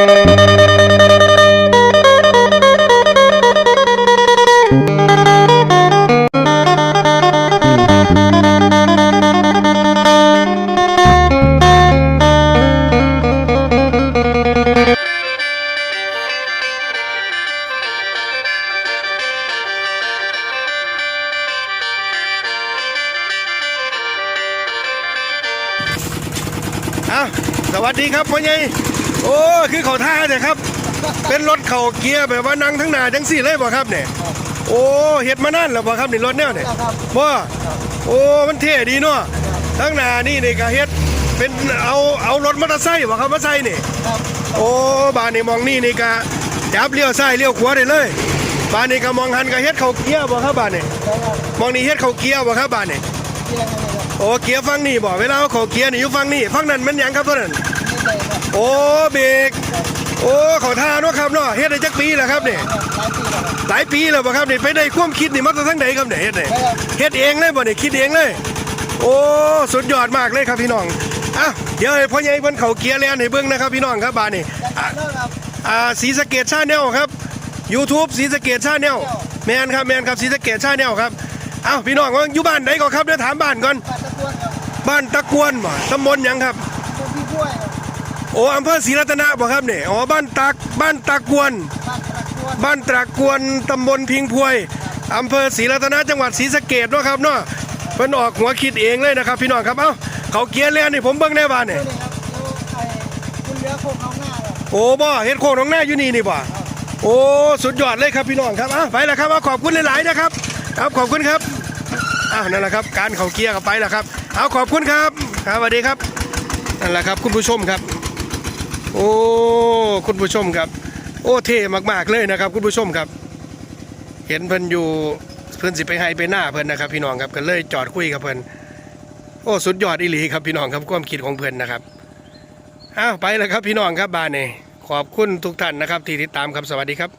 อ้าวสวัสดีครับพ่อใหญ่ โอ้คือเขาท่าเนี่ยครับ เป็นรถเข่าเกียร์แบบว่านั่งทั้งหน้าทั้งสี่เลยบ่ครับเนี่ยโอ้เฮ็ดมานานแล้วบ่ครับนี่รถแนวเนี่ยบ่โอ้มันเท่ดีเนาะทั้งหน้านี่นี่ก็เฮ็ดเป็นเอาเอารถมอเตอร์ไซค์บ่ครับมาใส่นี่ครับโอ้บ้านนี่มองนี่นี่ก็จับเลี้ยวซ้ายเลี้ยวขวาได้เลยบ้านนี่ก็มองหันก็เฮ็ดเข่าเกียร์บ่ครับบ้านนี่แล้วก็มองนี่เฮ็ดเข่าเกียร์บ่ครับบ้านนี่เรียงอะไรครับโอ้เกียร์ฝั่งนี่บ่เวลาเอาเข่าเกียร์นี่อยู่ฝั่งนี่ฝั่งนั้นมันหยังครับตัวนั้นนี่เลยครับ โอ้เบรกโอ้เขาท่าเนาะครับเนาะเฮ็ดได้จักปีแล้วครับเนี่ยหลายปีแล้วบหลายปีแล้วบ่ครับเนี่ยไปได้ความคิดนี่มาจากทางไหนครับเนี่ยเฮ็ดเนี่ยเฮ็ดเองเลยบ่เนี่ยคิดเองเลย โอ้สุดยอดมากเลยครับพี่น้องอะเดี๋ยวให้พ่อใหญ่เพิ่นเขาเกียร์แลนให้เบิ่งนะครับพี่น้องครับบาดนี้อะอ่าศรีสะเกดชาแนลครับ YouTube ศรีสะเกดชาแนลแมนครับแมนครับศรีสะเกดชาแนลครับเอ้าพี่น้องว่าอยู่บ้านไหนก่อนครับเดี๋ยวถามบ้านก่อน บ้านตะกวนบ้านตะกวนบ่ตำบลหยังครับตัวพี่กล้วยครับ โอ้อำเภอศรีรัตนะบ่ครับเนี่ยอ๋อบ้านตักบ้านตะกวน บ้านตะกวนบ้านตรากวนตำบลพิงพวยอำเภอศรีรัตนะจังหวัดศรีสะเกดเนาะครับเนาะเพิ่นออกหัวคิดเองเลยนะครับ พี่น้องครับเอ้าเขาเกียร์แลนนี่ผมเบิ่งได้บ้านนี่นี่ครับแล้วไอ้คุณเลี้ยโคกเขาหน้าครับโอ้บ่เฮ็ดโคงตรงหน้าอยู่นี่นี่บ่โอ้สุดยอดเลยครับพี่น้องครับเอ้าไปแล้วครับเอาขอบคุณหลายๆนะครับ ครับขอบคุณครับอ้าวนั่นแหละครับ การเขาเกียร์ก็ไปแล้วครับ เอาขอบคุณครับครับสวัสดีครับนั่นแหละครับคุณผู้ชมครับ โอ้คุณผู้ชมครับ โอ้เท่มากๆเลยนะครับ คุณผู้ชมครับ เห็นเพิ่นอยู่เพิ่นสิไปให้ไปหน้าเพิ่นนะครับ พี่น้องครับก็เลยจอดคุยกับเพิ่นโอ้สุดยอดอีหลีครับพี่น้องครับความคิดของเพิ่นนะครับอ้าวไปแล้วครับพี่น้องครับบ้านนี่ขอบคุณทุกท่านนะครับที่ติดตามครับสวัสดีครับ